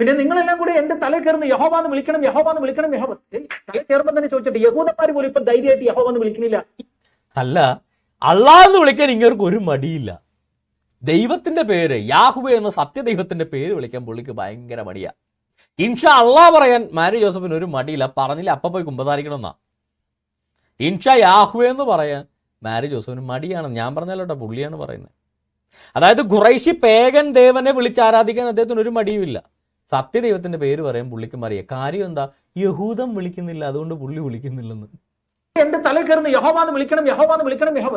പിന്നെ നിങ്ങളെല്ലാം കൂടെ എന്റെ തല കയറുന്ന യഹോബാന്ന് വിളിക്കണം യഹോബാന്ന് വിളിക്കണം യഹോബ തല കയറുമ്പോൾ തന്നെ ചോദിച്ചിട്ട് യഹൂദന്മാർ പോലും ഇപ്പൊ ധൈര്യമായിട്ട് യഹോബാന്ന് വിളിക്കണില്ല. അല്ല അള്ളാന്ന് വിളിക്കാൻ ഇങ്ങർക്ക് ഒരു മടിയില്ല. ദൈവത്തിന്റെ പേര് യാഹുബ എന്ന സത്യദൈവത്തിന്റെ പേര് വിളിക്കാൻ പുള്ളിക്ക് ഭയങ്കര മടിയാ. ഇൻഷാ അള്ളാ പറയാൻ മാരി ജോസഫിന് ഒരു മടിയില്ല. പറഞ്ഞില്ല അപ്പ പോയി കുമ്പസാരിക്കണമെന്നാ? ഇൻഷാ യാഹുവെ എന്ന് പറയാൻ മാരി ജോസഫിന് മടിയാണ്. ഞാൻ പറഞ്ഞല്ലോട്ടോ പുള്ളിയാണ് പറയുന്നത്. അതായത് ഖുറൈശി പേഗൻ ദേവനെ വിളിച്ച് ആരാധിക്കാൻ അദ്ദേഹത്തിന് ഒരു മടിയുമില്ല. സത്യദൈവത്തിന്റെ പേര് പറയും പുള്ളിക്ക് മറിയ. കാര്യം എന്താ? യഹൂദം വിളിക്കുന്നില്ല അതുകൊണ്ട് പുള്ളി വിളിക്കുന്നില്ലെന്ന്. എന്റെ തല കയറുന്ന യഹോവാന്ന് വിളിക്കണം യഹോവാന്ന് വിളിക്കണം യഹോവ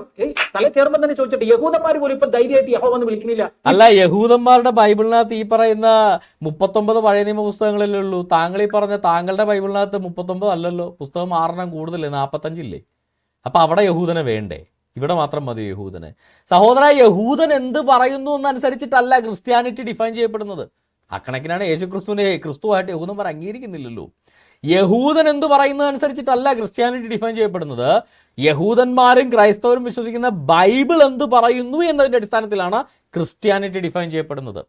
തല കയറുമ്പോൾ തന്നെ ചോദിച്ചിട്ട് യഹൂദന്മാർ പോലും ഇപ്പൊ ധൈര്യമായിട്ട് യഹോവാന്ന് വിളിക്കുന്നില്ല. അല്ല യഹൂദന്മാരുടെ ബൈബിളിനകത്ത് ഈ പറയുന്ന മുപ്പത്തൊമ്പത് പഴയ നിയമ പുസ്തകങ്ങളല്ലേ ഉള്ളൂ. താങ്കൾ ഈ പറഞ്ഞ താങ്കളുടെ ബൈബിളിനകത്ത് മുപ്പത്തൊമ്പത് അല്ലല്ലോ. പുസ്തകം ആറെണ്ണം കൂടുതലേ നാൽപ്പത്തഞ്ചില്ലേ അപ്പൊ അവിടെ യഹൂദനെ വേണ്ടേ? ഇവിടെ മാത്രം മതി യഹൂദനെ. സഹോദര യഹൂദൻ എന്ത് പറയുന്നു എന്നനുസരിച്ചിട്ടല്ല ക്രിസ്ത്യാനിറ്റി ഡിഫൈൻ ചെയ്യപ്പെടുന്നത്. അക്കണക്കിനാണ് യേശു ക്രിസ്തുവിനെ ക്രിസ്തുവായിട്ട് യഹൂദന്മാർ അംഗീകരിക്കുന്നില്ലല്ലോ. യഹൂദൻ എന്ത് പറയുന്നതനുസരിച്ചിട്ടല്ല ക്രിസ്ത്യാനിറ്റി ഡിഫൈൻ ചെയ്യപ്പെടുന്നത്. യഹൂദന്മാരും ക്രൈസ്തവരും വിശ്വസിക്കുന്ന ബൈബിൾ എന്ത് പറയുന്നു എന്നതിന്റെ അടിസ്ഥാനത്തിലാണ് ക്രിസ്ത്യാനിറ്റി ഡിഫൈൻ ചെയ്യപ്പെടുന്നത്.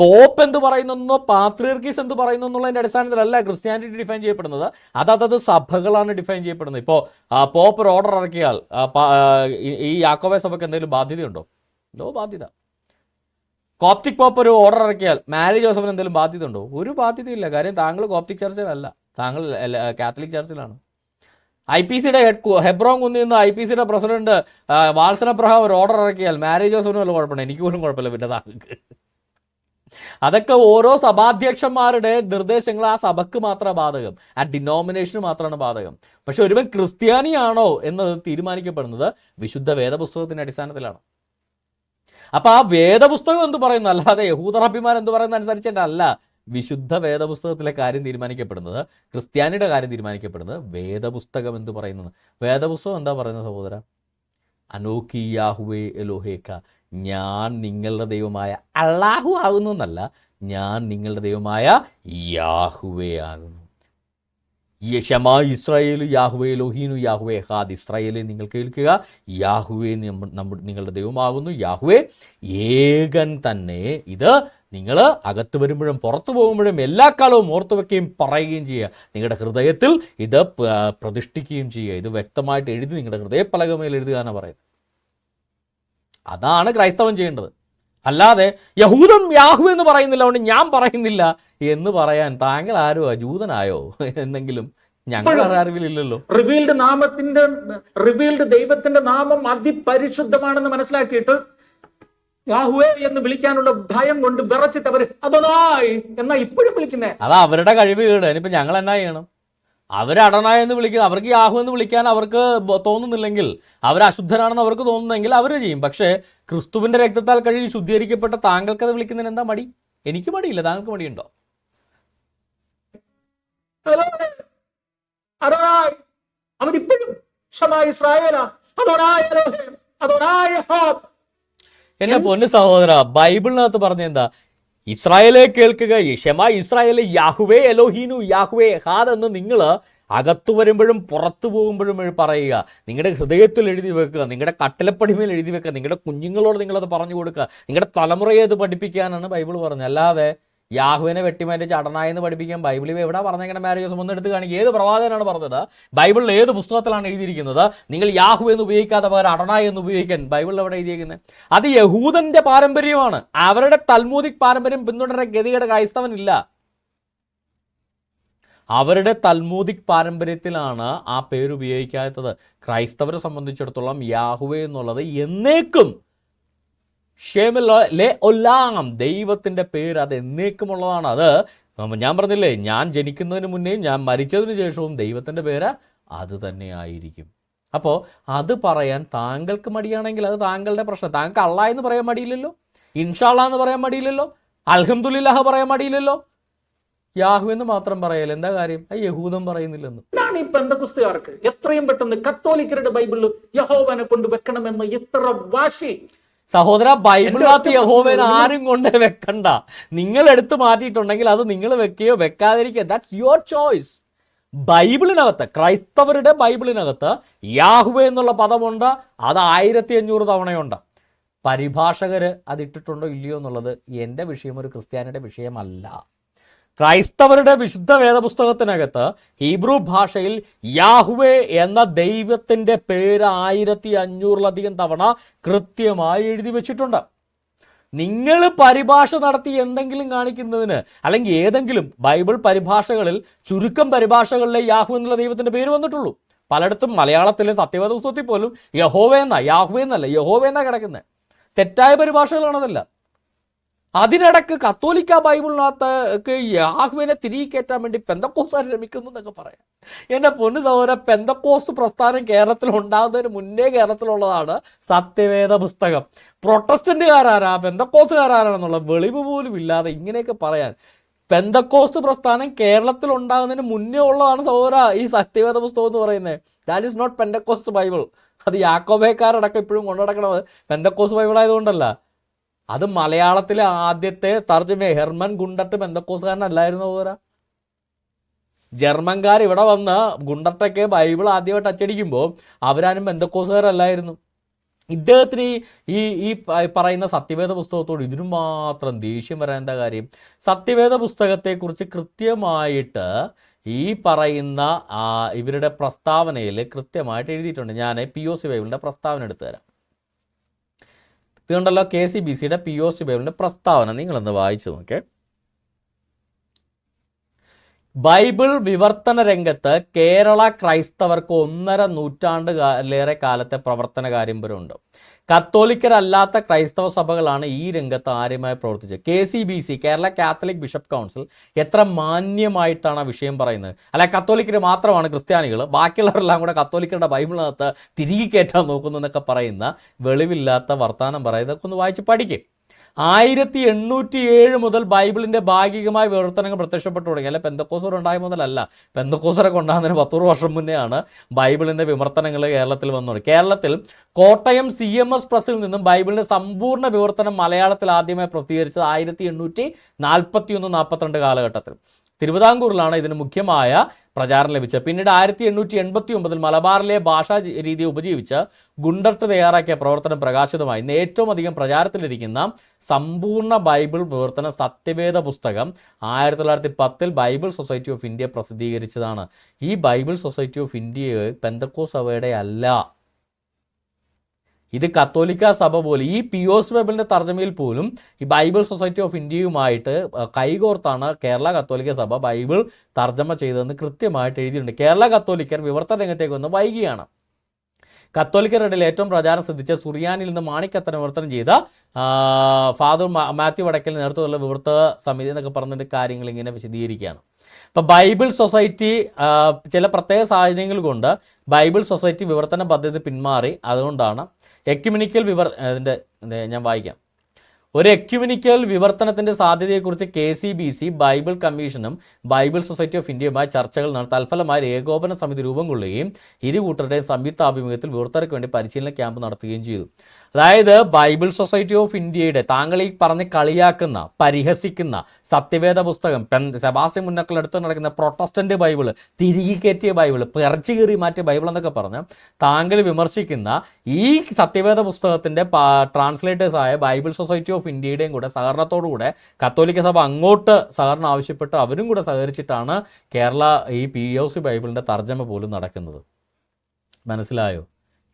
പോപ്പ് എന്ത് പറയുന്നോ പാത്രീർക്കീസ് എന്ത് പറയുന്നു എന്നുള്ളതിന്റെ അടിസ്ഥാനത്തിലല്ല ക്രിസ്ത്യാനിറ്റി ഡിഫൈൻ ചെയ്യപ്പെടുന്നത്. അത് സഭകളാണ് ഡിഫൈൻ ചെയ്യപ്പെടുന്നത്. ഇപ്പോൾ പോപ്പ് ഒരു ഓർഡർ ഇറക്കിയാൽ ഈ യാക്കോബെ സഭയ്ക്ക് എന്തെങ്കിലും ബാധ്യതയുണ്ടോ? എന്തോ ബാധ്യത. കോപ്റ്റിക് പോപ്പ് ഒരു ഓർഡർ ഇറക്കിയാൽ മാരി ജോസഫിന് എന്തെങ്കിലും ബാധ്യത ഉണ്ടോ ഒരു ബാധ്യതയില്ല. കാര്യം താങ്കൾ കോപ്റ്റിക് ചർച്ചിലല്ല താങ്കൾ കാത്തലിക് ചർച്ചിലാണ് ഐ പി സിയുടെ ഹെഡ് ഹെബ്രോങ് കുന്നിൽ നിന്ന് ഐ പി സിയുടെ പ്രസിഡന്റ് വാത്സന അബ്രഹാം ഒരു ഓർഡർ ഇറക്കിയാൽ മാരി ജോസഫിന് വല്ല കുഴപ്പമില്ല എനിക്ക് പോലും കുഴപ്പമില്ല പിന്നെ താങ്കൾക്ക്. അതൊക്കെ ഓരോ സഭാധ്യക്ഷന്മാരുടെ നിർദ്ദേശങ്ങൾ ആ സഭക്ക് മാത്രമാണ് ബാധകം. ആ ഡിനോമിനേഷന് മാത്രമാണ് ബാധകം. പക്ഷെ ഒരുവൻ ക്രിസ്ത്യാനിയാണോ എന്നത് തീരുമാനിക്കപ്പെടുന്നത് വിശുദ്ധ വേദപുസ്തകത്തിന്റെ അടിസ്ഥാനത്തിലാണ്. അപ്പൊ ആ വേദപുസ്തകം എന്ത് പറയുന്നു? അല്ലാതെ യഹൂദ റബ്ബിമാർ എന്ത് പറയുന്ന അനുസരിച്ചിട്ടല്ല വിശുദ്ധ വേദപുസ്തകത്തിലെ കാര്യം തീരുമാനിക്കപ്പെടുന്നത് ക്രിസ്ത്യാനിയുടെ കാര്യം തീരുമാനിക്കപ്പെടുന്നത് വേദപുസ്തകം എന്ന് പറയുന്നത്? വേദപുസ്തകം എന്താ പറയുന്നത് സഹോദര? അനോക്കിയാഹുവേ എലോഹേക്ക ഞാൻ നിങ്ങളുടെ ദൈവമായ അള്ളാഹു ആകുന്നു എന്നല്ല ഞാൻ നിങ്ങളുടെ ദൈവമായ യാഹുവേ ആകുന്നു. യശമാ ഇസ്രായേൽ യാഹുവേ ലോഹീനു യാഹുവേ ഹാദ് ഇസ്രായേലെ നിങ്ങൾ കേൾക്കുക. യാഹുവേ നമ്മ- നിങ്ങളുടെ ദൈവമാകുന്നു. യാഹുവേ ഏകൻ തന്നെ. ഇത് നിങ്ങൾ അകത്ത് വരുമ്പോഴും പുറത്തു പോകുമ്പോഴും എല്ലാ കാലവും ഓർത്തു വെക്കുകയും പറയുകയും ചെയ്യുക. നിങ്ങളുടെ ഹൃദയത്തിൽ ഇത് പ്രതിഷ്ഠിക്കുകയും ചെയ്യുക. ഇത് വ്യക്തമായിട്ട് എഴുതി നിങ്ങളുടെ ഹൃദയപ്പലകമേൽ എഴുതുക എന്നാണ് പറയുന്നത്. അതാണ് ക്രൈസ്തവൻ ചെയ്യേണ്ടത്. അല്ലാതെ യഹൂദം യാഹു എന്ന് പറയുന്നില്ല അതുകൊണ്ട് ഞാൻ പറയുന്നില്ല എന്ന് പറയാൻ താങ്കൾ ആരോ ജൂതനായോ എന്നെങ്കിലും ഞങ്ങൾ അറിവിലില്ലല്ലോ. റിവീൽഡ് നാമത്തിന്റെ റിവീൽഡ് ദൈവത്തിന്റെ നാമം അതിപരിശുദ്ധമാണെന്ന് മനസ്സിലാക്കിയിട്ട് യാഹുവേ എന്ന് വിളിക്കാനുള്ള ഭയം കൊണ്ട് വിറച്ചിട്ട് അവർ അതോനായി എന്നാ ഇപ്പോഴും വിളിക്കുന്നേ. അതാ അവരുടെ കഴിവ് കേട്. ഇനിയിപ്പോൾ ഞങ്ങൾ എന്നാ ചെയ്യണം? അവർ അടണ എന്ന് വിളിക്കുന്ന അവർക്ക് യാഹു എന്ന് വിളിക്കാൻ അവർക്ക് തോന്നുന്നില്ലെങ്കിൽ അവർ അശുദ്ധരാണെന്ന് അവർക്ക് തോന്നുന്നെങ്കിൽ അവർ ചെയ്യും. പക്ഷേ ക്രിസ്തുവിന്റെ രക്തത്താൽ കഴുകി ശുദ്ധീകരിക്കപ്പെട്ട താങ്കൾക്ക് അത് വിളിക്കുന്നതിന് എന്താ മടി? എനിക്ക് മടിയില്ല. താങ്കൾക്ക് മടിയുണ്ടോ. അവരിപ്പോഴും. എന്റെ പൊന്നു സഹോദര ബൈബിളിനകത്ത് പറഞ്ഞ എന്താ? ഇസ്രായേലെ കേൾക്കുക ഷെമ ഇസ്രായേലെ യാഹുവേ എലോഹീനു യാഹുവേ ഹാദ് എന്ന് നിങ്ങൾ അകത്തു വരുമ്പോഴും പുറത്തു പോകുമ്പോഴും പറയുക. നിങ്ങളുടെ ഹൃദയത്തിൽ എഴുതി വെക്കുക നിങ്ങളുടെ കട്ടിലപ്പടിമേൽ എഴുതി വെക്കുക നിങ്ങളുടെ കുഞ്ഞുങ്ങളോട് നിങ്ങളത് പറഞ്ഞു കൊടുക്കുക നിങ്ങളുടെ തലമുറയെ അത് പഠിപ്പിക്കാനാണ് ബൈബിൾ പറഞ്ഞത്. അല്ലാതെ യാഹുവിനെ വെട്ടിമാറ്റി ചടനായെന്ന് പഠിപ്പിക്കാൻ ബൈബിളിൽ എവിടെ പറഞ്ഞേക്കണ? മാരേജ് ഒന്ന് എടുത്ത് കാണിക്കുക ഏത് പ്രവാചകനാണ് പറഞ്ഞത്? ബൈബിളിൽ ഏത് പുസ്തകത്തിലാണ് എഴുതിയിരിക്കുന്നത്? നിങ്ങൾ യാഹു എന്ന് ഉപയോഗിക്കാതെ പകരം അടനായ എന്ന് ഉപയോഗിക്കാൻ ബൈബിളിൽ എവിടെ എഴുതിയിരിക്കുന്നത് അത് യഹൂദന്റെ പാരമ്പര്യമാണ്. അവരുടെ തൽമൂദിക് പാരമ്പര്യം പിന്തുടരുന്ന ഗതിയുടെ ക്രൈസ്തവനില്ല അവരുടെ തൽമൂദിക് പാരമ്പര്യത്തിലാണ് ആ പേര് ഉപയോഗിക്കാത്തത് ക്രൈസ്തവരെ സംബന്ധിച്ചിടത്തോളം യാഹുവേ എന്നുള്ളത് എന്നേക്കും ഷേമിലെ ഒല്ലാം ദൈവത്തിന്റെ പേര് അത് എന്നേക്കുമുള്ളതാണ്. അത് ഞാൻ പറഞ്ഞില്ലേ ഞാൻ ജനിക്കുന്നതിന് മുന്നേയും ഞാൻ മരിച്ചതിന് ശേഷവും ദൈവത്തിന്റെ പേര് അത് തന്നെ ആയിരിക്കും അപ്പോൾ അത് പറയാൻ താങ്കൾക്ക് മടിയാണെങ്കിൽ അത് താങ്കളുടെ പ്രശ്നം. താങ്കൾക്ക് അള്ള എന്ന് പറയാൻ മടിയില്ലല്ലോ? ഇൻഷാള്ള എന്ന് പറയാൻ മടിയില്ലല്ലോ? അൽഹംദുലില്ലാഹ് പറയാൻ മടിയില്ലല്ലോ? യാഹു എന്ന് മാത്രം പറയല്ല എന്താ കാര്യം? ആ യഹൂദം പറയുന്നില്ലെന്ന്. ഇതാണ് ഈ പെന്തകുസ്തുകാർക്ക് എത്രയും പെട്ടെന്ന് കത്തോലിക്കരുടെ ബൈബിളിൽ യഹോവനെ കൊണ്ട് വെക്കണമെന്ന് ഇത്ര വാശി സഹോദര ബൈബിൾ കാത്ത് യഹോവൻ ആരും കൊണ്ട് വെക്കണ്ട. നിങ്ങൾ എടുത്ത് മാറ്റിയിട്ടുണ്ടെങ്കിൽ അത് നിങ്ങൾ വെക്കുകയോ വെക്കാതിരിക്കുക ദാറ്റ്സ് യുവർ ചോയ്സ് ബൈബിളിനകത്ത് ക്രൈസ്തവരുടെ ബൈബിളിനകത്ത് യാഹുവ എന്നുള്ള പദമുണ്ട്. അത് ആയിരത്തി അഞ്ഞൂറ് തവണയുണ്ട്. പരിഭാഷകർ അതിട്ടിട്ടുണ്ടോ ഇല്ലയോ എന്നുള്ളത് എന്റെ വിഷയം ഒരു ക്രിസ്ത്യാനിയുടെ വിഷയമല്ല. ക്രൈസ്തവരുടെ വിശുദ്ധ വേദപുസ്തകത്തിനകത്ത് ഹീബ്രു ഭാഷയിൽ യാഹുവേ എന്ന ദൈവത്തിന്റെ പേര് ആയിരത്തി അഞ്ഞൂറിലധികം തവണ കൃത്യമായി എഴുതി വെച്ചിട്ടുണ്ട്. നിങ്ങൾ പരിഭാഷ നടത്തി എന്തെങ്കിലും കാണിക്കുന്നതിന് അല്ലെങ്കിൽ ഏതെങ്കിലും ബൈബിൾ പരിഭാഷകളിൽ ചുരുക്കം പരിഭാഷകളിലെ യാഹു എന്നുള്ള ദൈവത്തിന്റെ പേര് വന്നിട്ടുള്ളൂ. പലയിടത്തും മലയാളത്തിലെ സത്യവേദ പുസ്തകത്തിൽ പോലും യഹോവെന്ന യാഹുവേ എന്നല്ല യഹോവെന്ന കിടക്കുന്നത് തെറ്റായ പരിഭാഷകളാണതല്ല. അതിനിടക്ക് കത്തോലിക്ക ബൈബിളിനകത്ത് യാഹുവിനെ തിരികെ കയറ്റാൻ വേണ്ടി പെന്തക്കോസ് ശ്രമിക്കുന്നു എന്നൊക്കെ പറയാം. എന്റെ പൊന്നു സഹോദര പെന്തക്കോസ് പ്രസ്ഥാനം കേരളത്തിൽ ഉണ്ടാകുന്നതിന് മുന്നേ കേരളത്തിലുള്ളതാണ് സത്യവേദ പുസ്തകം. പ്രൊട്ടസ്റ്റന്റുകാരാരാ പെന്തക്കോസുകാരാരാണെന്നുള്ള വെളിവ് പോലും ഇല്ലാതെ ഇങ്ങനെയൊക്കെ പറയാൻ. പെന്തക്കോസ്റ്റ് പ്രസ്ഥാനം കേരളത്തിൽ ഉണ്ടാകുന്നതിന് മുന്നേ ഉള്ളതാണ് സഹോദര ഈ സത്യവേദ പുസ്തകം എന്ന് പറയുന്നത്. That is not Pentecost Bible അത് യാക്കോബേക്കാരടക്കം ഇപ്പോഴും കൊണ്ടു നടക്കണത്. പെന്തക്കോസ് ബൈബിൾ ആയതുകൊണ്ടല്ല. അത് മലയാളത്തിലെ ആദ്യത്തെ തർജമ ഹെർമൻ ഗുണ്ടട്ട് ബന്ധക്കോസുകാരനല്ലായിരുന്നു പോരാ? ജർമ്മൻകാർ ഇവിടെ വന്ന് ഗുണ്ടട്ടൊക്കെ ബൈബിൾ ആദ്യമായിട്ട് അച്ചടിക്കുമ്പോൾ അവരാരും ബന്ധക്കോസുകാരല്ലായിരുന്നു ഇദ്ദേഹത്തിന് ഈ ഈ പറയുന്ന സത്യവേദ പുസ്തകത്തോട് ഇതിനു മാത്രം ദേഷ്യം വരാൻ എന്താ കാര്യം? സത്യവേദ പുസ്തകത്തെക്കുറിച്ച് കൃത്യമായിട്ട് ഈ പറയുന്ന ഇവരുടെ പ്രസ്താവനയിൽ കൃത്യമായിട്ട് എഴുതിയിട്ടുണ്ട്. ഞാൻ പി ഒ സി ബൈബിളിന്റെ പ്രസ്താവന എടുത്തു തരാം. ഇതുകൊണ്ടല്ലോ കെ സി ബി സിയുടെ പി ഒ സി ബൈബിളിന്റെ പ്രസ്താവന നിങ്ങളൊന്ന് വായിച്ചു നോക്കേ ബൈബിൾ വിവർത്തന രംഗത്ത് കേരള ക്രൈസ്തവർക്ക് ഒന്നര നൂറ്റാണ്ട് ലേറെ കാലത്തെ പ്രവർത്തന കാര്യമ്പരമുണ്ട് കത്തോലിക്കരല്ലാത്ത ക്രൈസ്തവ സഭകളാണ് ഈ രംഗത്ത് ആര്യമായി പ്രവർത്തിച്ചത്. K C B C Kerala catholic bishop council എത്ര മാന്യമായിട്ടാണ് ആ വിഷയം പറയുന്നത്? അല്ല കത്തോലിക്കർ മാത്രമാണ് ക്രിസ്ത്യാനികൾ ബാക്കിയുള്ളവരെല്ലാം കൂടെ കത്തോലിക്കരുടെ ബൈബിളിനകത്ത് തിരികെ കയറ്റാൻ നോക്കുന്നു എന്നൊക്കെ പറയുന്ന വെളിവില്ലാത്ത വർത്തമാനം പറയുന്നതൊക്കെ ഒന്ന് വായിച്ച് പഠിക്കും. ആയിരത്തി എണ്ണൂറ്റി ഏഴ് മുതൽ ബൈബിളിന്റെ ഭാഗികമായ വിവർത്തനങ്ങൾ പ്രത്യക്ഷപ്പെട്ടു തുടങ്ങി. അല്ലെ പെന്തക്കോസർ ഉണ്ടായ മുതലല്ല. പെന്തക്കോസറൊക്കെ ഉണ്ടാകുന്നതിന് പത്തൂറ് വർഷം മുന്നെയാണ് ബൈബിളിന്റെ വിവർത്തനങ്ങൾ കേരളത്തിൽ വന്നത് കേരളത്തിൽ കോട്ടയം സി എം എസ് പ്രസിൽ നിന്നും ബൈബിളിന്റെ സമ്പൂർണ വിവർത്തനം മലയാളത്തിൽ ആദ്യമായി പ്രസിദ്ധീകരിച്ചത് ആയിരത്തി എണ്ണൂറ്റി നാൽപ്പത്തി ഒന്ന് നാൽപ്പത്തിരണ്ട് കാലഘട്ടത്തിൽ. തിരുവിതാംകൂറിലാണ് ഇതിന് മുഖ്യമായ പ്രചാരം ലഭിച്ചത്. പിന്നീട് ആയിരത്തി എണ്ണൂറ്റി എൺപത്തി ഒമ്പതിൽ മലബാറിലെ ഭാഷാ രീതി ഉപജീവിച്ച് ഗുണ്ടർട്ട് തയ്യാറാക്കിയ പ്രവർത്തനം പ്രകാശിതമായി. ഇന്ന് ഏറ്റവും അധികം പ്രചാരത്തിലിരിക്കുന്ന സമ്പൂർണ ബൈബിൾ വിവർത്തന സത്യവേദ പുസ്തകം ആയിരത്തി തൊള്ളായിരത്തി പത്തിൽ ബൈബിൾ സൊസൈറ്റി ഓഫ് ഇന്ത്യ പ്രസിദ്ധീകരിച്ചതാണ്. ഈ ബൈബിൾ സൊസൈറ്റി ഓഫ് ഇന്ത്യയെ പെന്തക്കോ സഭയുടെ അല്ല. ഇത് കത്തോലിക്ക സഭ പോലെ ഈ പി പിയോസ് ബൈബിളിന്റെ തർജമയിൽ പോലും ഈ ബൈബിൾ സൊസൈറ്റി ഓഫ് ഇന്ത്യയുമായിട്ട് കൈകോർത്താണ് കേരള കത്തോലിക്ക സഭ ബൈബിൾ തർജമ ചെയ്തതെന്ന് കൃത്യമായിട്ട് എഴുതിയിട്ടുണ്ട്. കേരള കത്തോലിക്കർ വിവർത്തന രംഗത്തേക്ക് വന്ന് വൈകിയാണ്. കത്തോലിക്കരുടെ ഏറ്റവും പ്രചാരം ശ്രദ്ധിച്ച സുറിയാനിൽ നിന്ന് മാണിക്കത്തന വിവർത്തനം ചെയ്ത ഫാദർ മാത്യു വടക്കൽ നേതൃത്വത്തിലുള്ള വിവർത്ത സമിതി എന്നൊക്കെ പറഞ്ഞിട്ട് കാര്യങ്ങൾ ഇങ്ങനെ വിശദീകരിക്കുകയാണ്. അപ്പോൾ ബൈബിൾ സൊസൈറ്റി ചില പ്രത്യേക സാഹചര്യങ്ങൾ കൊണ്ട് ബൈബിൾ സൊസൈറ്റി വിവർത്തന പദ്ധതി പിന്മാറി. അതുകൊണ്ടാണ് എക്യുമിനിക്കൽ വിവർ അതിന്റെ ഞാൻ വായിക്കാം. ഒരു എക്യുമിനിക്കൽ വിവർത്തനത്തിന്റെ സാധ്യതയെക്കുറിച്ച് K C B C bible കമ്മീഷനും ബൈബിൾ സൊസൈറ്റി ഓഫ് ഇന്ത്യയുമായി ചർച്ചകൾ നടത്തി. തൽഫലമായി ഏകോപന സമിതി രൂപം കൊള്ളുകയും ഇരു കൂട്ടരുടെയും സംയുക്ത വിവർത്തനയ്ക്ക് വേണ്ടി പരിശീലന ക്യാമ്പ് നടത്തുകയും ചെയ്തു. അതായത് ബൈബിൾ സൊസൈറ്റി ഓഫ് ഇന്ത്യയുടെ താങ്കൾ ഈ പറഞ്ഞ് കളിയാക്കുന്ന പരിഹസിക്കുന്ന സത്യവേദ പുസ്തകം പെൻ സെബാസ്റ്റ്യൻ മുന്നക്കളെടുത്ത് നടക്കുന്ന പ്രൊട്ടസ്റ്റന്റ് ബൈബിൾ തിരികെ കയറ്റിയ ബൈബിൾ പിറച്ചു കീറി മാറ്റിയ ബൈബിൾ എന്നൊക്കെ പറഞ്ഞ് താങ്കൾ വിമർശിക്കുന്ന ഈ സത്യവേദ പുസ്തകത്തിന്റെ ട്രാൻസ്ലേറ്റേഴ്സായ ബൈബിൾ സൊസൈറ്റി ഓഫ് ഇന്ത്യയുടെയും കൂടെ സഹകരണത്തോടു കൂടെ കത്തോലിക്ക സഭ അങ്ങോട്ട് സഹകരണം ആവശ്യപ്പെട്ട് അവരും കൂടെ സഹകരിച്ചിട്ടാണ് കേരള ഈ പി ഒ സി ബൈബിളിന്റെ തർജമ പോലും നടക്കുന്നത്. മനസ്സിലായോ?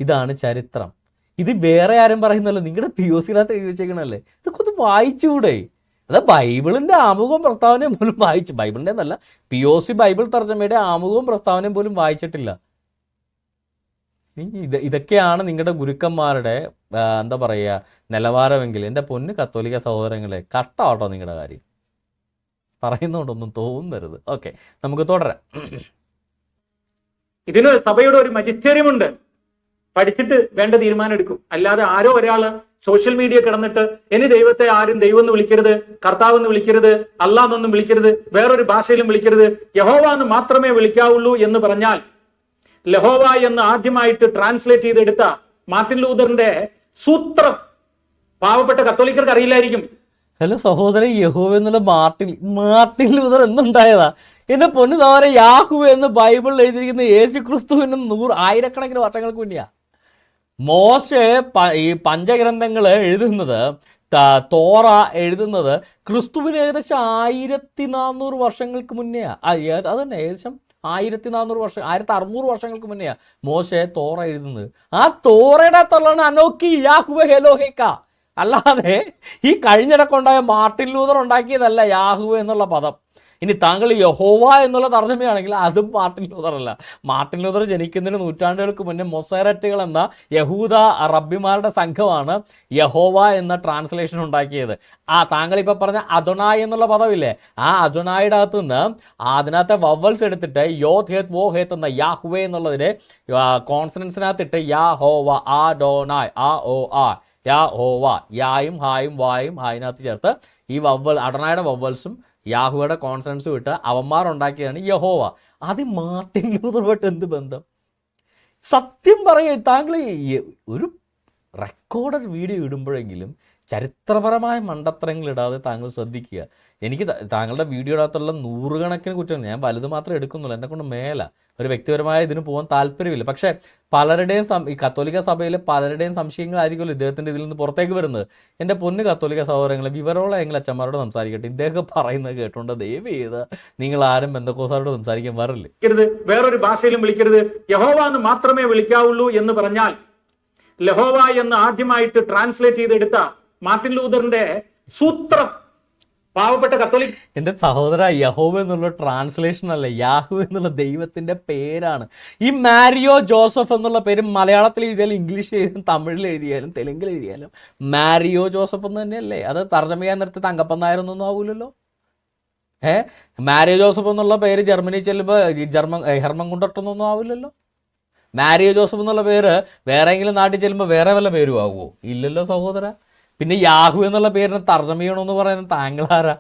ഇതാണ് ചരിത്രം. ഇത് വേറെ ആരും പറയുന്നല്ലോ നിങ്ങളുടെ പി ഒ സിനകത്ത് എഴുതി വെച്ചേക്കണല്ലേ ഇതൊക്കെ ഒന്ന് വായിച്ചുകൂടെ അത് ബൈബിളിന്റെ ആമുഖവും പ്രസ്താവനയും പോലും വായിച്ചു ബൈബിളിന്റെ എന്നല്ല പി ഒ സി ബൈബിൾ തർജമയുടെ ആമുഖവും പ്രസ്താവനയും പോലും വായിച്ചിട്ടില്ല. ഇത് ഇതൊക്കെയാണ് നിങ്ങളുടെ ഗുരുക്കന്മാരുടെ എന്താ പറയുക നിലവാരമെങ്കിൽ. എന്റെ പൊന്ന് കത്തോലിക്ക സഹോദരങ്ങളെ കട്ടാവട്ടോ നിങ്ങളുടെ കാര്യം. പറയുന്നതുകൊണ്ടൊന്നും തോന്നരുത്. ഓക്കെ നമുക്ക് തുടരാം. ഇതിന് സഭയുടെ ഒരു മജിസ്റ്റേറിയം ഉണ്ട് പഠിച്ചിട്ട് വേണ്ട തീരുമാനം എടുക്കും അല്ലാതെ ആരോ ഒരാൾ സോഷ്യൽ മീഡിയ കിടന്നിട്ട് ഇനി ദൈവത്തെ ആരും ദൈവം എന്ന് വിളിക്കരുത് കർത്താവ് എന്ന് വിളിക്കരുത് അല്ലാന്നൊന്നും വിളിക്കരുത് വേറൊരു ഭാഷയിലും വിളിക്കരുത് യഹോവ എന്ന് മാത്രമേ വിളിക്കാവുള്ളൂ എന്ന് പറഞ്ഞാൽ ലഹോവ എന്ന് ആദ്യമായിട്ട് ട്രാൻസ്ലേറ്റ് ചെയ്തെടുത്ത മാർട്ടിൻ ലൂതറിന്റെ സൂത്രം. പാവപ്പെട്ട കത്തോലിക്കർക്ക് അറിയില്ലായിരിക്കും. ഹലോ സഹോദരൻ യഹോവ എന്നുള്ള മാർട്ടിൻ മാർട്ടിൻ ലൂതർ എന്നുണ്ടായതാ എന്റെ പൊന്നു സഹോദരൻ യാഹു എന്ന് ബൈബിളിൽ എഴുതിയിരിക്കുന്ന യേശു ക്രിസ്തുവിനും നൂറ് ആയിരക്കണക്കിന് വർഷങ്ങൾക്ക് മുന്നെയാ. മോശ ഈ പഞ്ചഗ്രന്ഥങ്ങൾ എഴുതുന്നത് തോറ എഴുതുന്നത് ക്രിസ്തുവിന് ഏകദേശം ആയിരത്തി നാനൂറ് വർഷങ്ങൾക്ക് മുന്നേ അത് തന്നെ ഏകദേശം ആയിരത്തി നാനൂറ് വർഷം ആയിരത്തി അറുന്നൂറ് വർഷങ്ങൾക്ക് മുന്നെയാ മോശെ തോറ എഴുതുന്നത്. ആ തോറയുടെ അകത്തുള്ളതാണ് അനോക്കി യാഹുവ ഹെലോഹേക്ക. അല്ലാതെ ഈ കഴിഞ്ഞിടക്കുണ്ടായ മാർട്ടിൻ ലൂതർ ഉണ്ടാക്കിയതല്ല യാഹുവ എന്നുള്ള പദം. ഇനി താങ്കൾ യഹോവ എന്നുള്ള തർജമയാണെങ്കിൽ അതും മാർട്ടിൻ ലൂതർ അല്ല. മാർട്ടിൻ ലൂതർ ജനിക്കുന്നതിന് നൂറ്റാണ്ടുകൾക്ക് മുന്നേ മൊസൈററ്റുകൾ എന്ന യഹൂദ റബ്ബിമാരുടെ സംഘമാണ് യഹോവ എന്ന ട്രാൻസ്ലേഷൻ ഉണ്ടാക്കിയത്. ആ താങ്കൾ ഇപ്പൊ പറഞ്ഞ അദൊനായ് എന്നുള്ള പദമില്ലേ ആ അദൊനായുടെ അകത്ത് നിന്ന് അതിനകത്തെ വവൽസ് എടുത്തിട്ട് യോ ഹേത്ത് വോ ഹേത്ത് എന്ന യാഹുവേ എന്നുള്ളതിന് കോൺസണൻസിനകത്തിട്ട് യാ ഹോവ ആ ഡോണായ് ആ ഓ ആ യാ ഹോവ യായും ഹായും വായും ഹായിനകത്ത് ചേർത്ത് ഈ വവ്വൽ അടനായുടെ വവ്വൽസും യാഹുവയുടെ കോൺസണൻസും വിട്ട് അവന്മാർ ഉണ്ടാക്കിയതാണ് യഹോവ. അത് മാർട്ടിൻ ലൂതറുമായിട്ട് എന്ത് ബന്ധം? സത്യം പറയേ താങ്കൾ ഒരു റെക്കോർഡഡ് വീഡിയോ ഇടുമ്പോഴെങ്കിലും ചരിത്രപരമായ മണ്ടത്തരങ്ങൾ ഇടാതെ താങ്കൾ ശ്രദ്ധിക്കുക. എനിക്ക് താങ്കളുടെ വീഡിയോ അകത്തുള്ള നൂറുകണക്കിന് കുറ്റം ഞാൻ വലുത് മാത്രമേ എടുക്കുന്നുള്ളൂ. എന്നെ കൊണ്ട് മേല. ഒരു വ്യക്തിപരമായ ഇതിന് പോകാൻ താല്പര്യമില്ല. പക്ഷേ പലരുടെയും ഈ കത്തോലിക്ക സഭയിലെ പലരുടെയും സംശയങ്ങളായിരിക്കുമല്ലോ ഇദ്ദേഹത്തിന്റെ ഇതിൽ നിന്ന് പുറത്തേക്ക് വരുന്നത്. എന്റെ പൊന്ന് കത്തോലിക്ക സഹോദരങ്ങളെ വിവരമുള്ള എങ്കിൽ അച്ഛന്മാരോട് സംസാരിക്കട്ടെ. ഇദ്ദേഹം പറയുന്നത് കേട്ടോണ്ട് ദയവ് ചെയ്ത് നിങ്ങൾ ആരും ബന്ധക്കോസാരോട് സംസാരിക്കാൻ വരില്ലേ വേറൊരു ഭാഷയിലും വിളിക്കരുത്. യഹോവ എന്ന് മാത്രമേ വിളിക്കാവുള്ളൂ എന്ന് പറഞ്ഞാൽ ലഹോവ എന്ന് ആദ്യമായിട്ട് ട്രാൻസ്ലേറ്റ് ചെയ്തെടുത്ത മാർട്ടിൻ ലൂതറിന്റെ സൂത്രം. പാവപ്പെട്ട കത്തോലിക് എന്റെ സഹോദര യഹോവ എന്നുള്ള ട്രാൻസ്ലേഷൻ അല്ല യാഹു എന്നുള്ള ദൈവത്തിന്റെ പേരാണ്. ഈ മാരിയോ ജോസഫ് എന്നുള്ള പേര് മലയാളത്തിൽ എഴുതിയാലും ഇംഗ്ലീഷ് എഴുതിയാലും തമിഴിൽ എഴുതിയാലും തെലുങ്കിൽ എഴുതിയാലും മാരിയോ ജോസഫ് എന്ന് തന്നെയല്ലേ? അത് തർജമ ചെയ്യാൻ നേരത്തെ തങ്കപ്പന്നായിരുന്നൊന്നും നായരൊന്നും ആവൂലല്ലോ. ഏ? മാരിയോ ജോസഫ് എന്നുള്ള പേര് ജർമ്മനി ചെല്ലുമ്പോൾ ജർമ്മൻ ഹെർമൻ കുണ്ടട്ടൊന്നും ആവില്ലല്ലോ മാരിയോ ജോസഫ് എന്നുള്ള പേര് വേറെ എങ്കിലും നാട്ടിൽ ചെല്ലുമ്പോൾ വേറെ വല്ല പേരും ആവുമോ ഇല്ലല്ലോ സഹോദര. പിന്നെ യാഹു എന്നുള്ള പേരിന് തർജമ ചെയ്യണമെന്ന് പറയുന്നത് താങ്കളാരാ?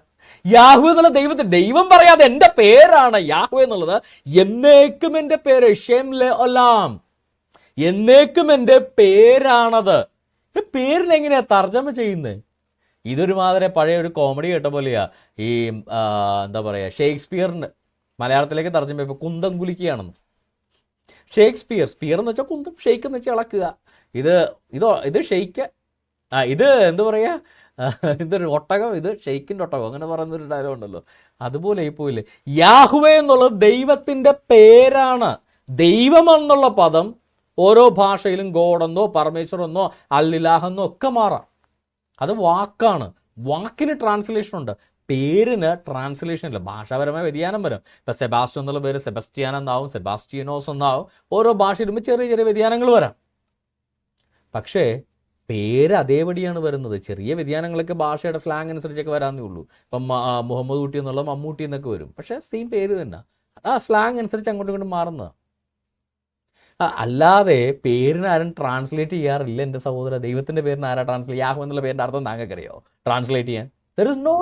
യാഹു എന്നുള്ള ദൈവത്തെ ദൈവം പറയാതെ എന്റെ പേരാണ് യാഹു എന്നുള്ളത് എന്നേക്കും എന്റെ പേര് ഷെം ഒലാം. എന്നേക്കും എന്റെ പേരാണത്. പേരിനെങ്ങനെയാ തർജമ ചെയ്യുന്നത് ഇതൊരു മാതിരി പഴയ ഒരു കോമഡി കേട്ട പോലെയാ. ഈ എന്താ പറയുക ഷേക്സ്പിയറിന് മലയാളത്തിലേക്ക് തർജമ ചെയ്യുമ്പോൾ കുന്തം കുലിക്കുകയാണെന്ന് ഷേക്സ്പിയർ സ്പിയർ എന്ന് വെച്ചാൽ കുന്തം ഷെയ്ക്ക് എന്ന് വെച്ചാൽ ഇളക്കുക. ഇത് ഇതോ ഇത് ഷെയ്ക്ക് ആ ഇത് എന്താ പറയുക ഇതൊരു ഒട്ടകം ഇത് ഷെയ്ക്കിന്റെ ഒട്ടകം അങ്ങനെ പറയുന്നൊരു ഡയലോഗ് ഉണ്ടല്ലോ. അതുപോലെ പോയില്ലേ യാഹുവേ എന്നുള്ളത് ദൈവത്തിന്റെ പേരാണ്. ദൈവം എന്നുള്ള പദം ഓരോ ഭാഷയിലും ഗോഡെന്നോ പരമേശ്വരെന്നോ അല്ലിലാഹെന്നോ ഒക്കെ മാറാം. അത് വാക്കാണ്. വാക്കിന് ട്രാൻസ്ലേഷൻ ഉണ്ട്. പേരിന് ട്രാൻസ്ലേഷൻ ഇല്ല. ഭാഷാപരമായ വ്യതിയാനം വരും. ഇപ്പം സെബാസ്റ്റ്യൻ എന്നുള്ള പേര് സെബാസ്റ്റിയാൻ എന്നാവും സെബാസ്റ്റിയനോസ് എന്നാവും. ഓരോ ഭാഷയിലും ചെറിയ ചെറിയ വ്യതിയാനങ്ങൾ വരാം. പക്ഷേ പേര് അതേപടിയാണ് വരുന്നത്. ചെറിയ വ്യതിയാനങ്ങളൊക്കെ ഭാഷയുടെ സ്ലാങ് അനുസരിച്ചൊക്കെ വരാന്നേ ഉള്ളൂ. ഇപ്പം മുഹമ്മദ് കുട്ടി എന്നുള്ള മമ്മൂട്ടി എന്നൊക്കെ വരും. പക്ഷേ സെയിം പേര് തന്നെ. ആ സ്ലാങ് അനുസരിച്ച് അങ്ങോട്ടും ഇങ്ങോട്ടും മാറുന്നതാണ് അല്ലാതെ പേരിന് ആരും ട്രാൻസ്ലേറ്റ് ചെയ്യാറില്ല എന്റെ സഹോദര. ദൈവത്തിന്റെ പേരിന് ആരാ ട്രാൻസ്ലേറ്റ് യാഹു എന്നുള്ള പേരിന്റെ അർത്ഥം താങ്കൾക്കറിയോ? ട്രാൻസ്ലേറ്റ് ചെയ്യാൻ. ദർ ഇസ് നോ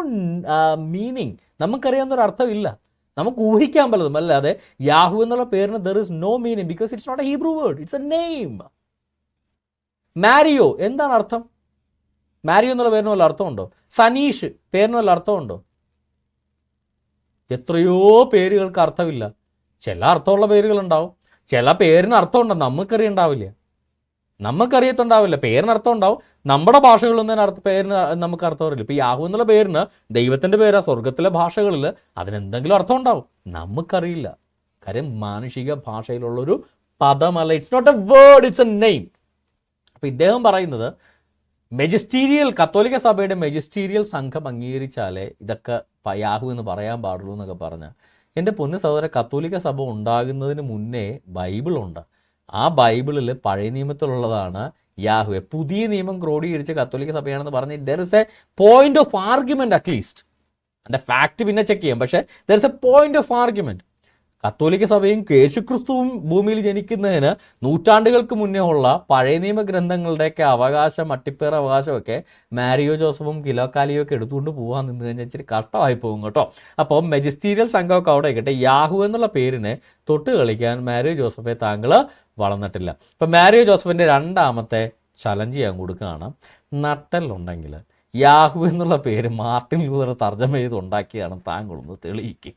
മീനിങ് നമുക്കറിയാവുന്നൊരു അർത്ഥമില്ല നമുക്ക് ഊഹിക്കാൻ പലതും. അല്ലാതെ യാഹു എന്നുള്ള പേരിന് there is no meaning because it's not a Hebrew word it's a name Mario എന്താണ് അർത്ഥം? മാരിയോ എന്നുള്ള പേരിന് വല്ല അർത്ഥമുണ്ടോ? സനീഷ് പേരിന് വല്ല അർത്ഥമുണ്ടോ? എത്രയോ പേരുകൾക്ക് അർത്ഥമില്ല. ചില അർത്ഥമുള്ള പേരുകൾ ഉണ്ടാവും ചില പേരിന് അർത്ഥമുണ്ടോ നമുക്കറിയണ്ടാവില്ല നമുക്കറിയത്തുണ്ടാവില്ല പേരിന് അർത്ഥം ഉണ്ടാവും നമ്മുടെ ഭാഷകളൊന്നും അർത്ഥം പേരിന് നമുക്ക് അർത്ഥം അറിയില്ല. ഇപ്പൊ യാഹു എന്നുള്ള പേരിന് ദൈവത്തിന്റെ പേരാ സ്വർഗത്തിലെ ഭാഷകളിൽ അതിനെന്തെങ്കിലും അർത്ഥം ഉണ്ടാവും നമുക്കറിയില്ല കാര്യം മാനുഷിക ഭാഷയിലുള്ളൊരു പദമല്ല. It's not a word it's a name അപ്പൊ ഇദ്ദേഹം പറയുന്നത് മെജിസ്റ്റീരിയൽ കത്തോലിക്ക സഭയുടെ മെജിസ്റ്റീരിയൽ സംഘം അംഗീകരിച്ചാലേ ഇതൊക്കെ പയാഹു എന്ന് പറയാൻ പാടുള്ളൂ എന്നൊക്കെ പറഞ്ഞ എന്റെ പൊന്നു സഹോദര കത്തോലിക്ക സഭ ഉണ്ടാകുന്നതിന് മുന്നേ ബൈബിളുണ്ട്. ആ ബൈബിളിൽ പഴയ നിയമത്തിലുള്ളതാണ് യാഹുവെ പുതിയ നിയമം ക്രോഡീകരിച്ച കത്തോലിക്ക സഭയാണെന്ന് പറഞ്ഞ് there is a point of argument at least എന്റെ ഫാക്ട് പിന്നെ ചെക്ക് ചെയ്യാം. പക്ഷേ there is a point of argument കത്തോലിക്ക സഭയും യേശുക്രിസ്തുവും ഭൂമിയിൽ ജനിക്കുന്നതിന് നൂറ്റാണ്ടുകൾക്ക് മുന്നേ ഉള്ള പഴയ നിയമ ഗ്രന്ഥങ്ങളുടെയൊക്കെ അവകാശം അട്ടിപ്പേർ അവകാശമൊക്കെ മാരിയോ ജോസഫും കിലോക്കാലിയോ ഒക്കെ എടുത്തുകൊണ്ട് പോകാൻ നിന്ന് കഴിഞ്ഞാൽ ഇച്ചിരി കഷ്ടമായി പോകും കേട്ടോ. അപ്പോൾ മെജിസ്റ്റീരിയൽ സംഘമൊക്കെ അവിടെ ആയിക്കട്ടെ യാഹു എന്നുള്ള പേരിനെ തൊട്ട് കളിക്കാൻ മാരിയോ ജോസഫെ താങ്കൾ വളർന്നിട്ടില്ല. അപ്പം മാരിയോ ജോസഫിന്റെ രണ്ടാമത്തെ ചലഞ്ച് ചെയ്യാൻ കൊടുക്കുകയാണ്. നട്ടലുണ്ടെങ്കിൽ യാഹു എന്നുള്ള പേര് മാർട്ടിൻ ലൂതർ തർജമ ചെയ്ത് ഉണ്ടാക്കിയാണ് താങ്കളൊന്ന് തെളിയിക്കും.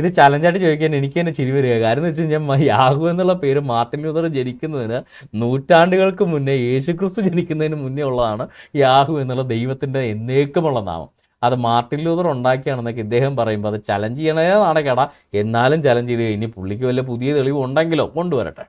ഇത് ചലഞ്ചായിട്ട് ചോദിക്കാൻ എനിക്ക് തന്നെ ചിരി വരിക. കാരണം എന്ന് വെച്ച് കഴിഞ്ഞാൽ യാഹു എന്നുള്ള പേര് മാർട്ടിൻ ലൂതർ ജനിക്കുന്നതിന് നൂറ്റാണ്ടുകൾക്ക് മുന്നേ യേശുക്രിസ്തു ജനിക്കുന്നതിന് മുന്നേ ഉള്ളതാണ് യാഹു എന്നുള്ള ദൈവത്തിന്റെ എന്നേക്കുമുള്ള നാമം. അത് മാർട്ടിൻ ലൂതർ ഉണ്ടാക്കിയാണെന്നൊക്കെ ഇദ്ദേഹം പറയുമ്പോൾ അത് ചലഞ്ച് ചെയ്യണേ കേടാ. എന്നാലും ചലഞ്ച് ചെയ്ത് കഴിഞ്ഞ് പുള്ളിക്ക് വല്ല പുതിയ തെളിവ് ഉണ്ടെങ്കിലോ കൊണ്ടുവരട്ടെ.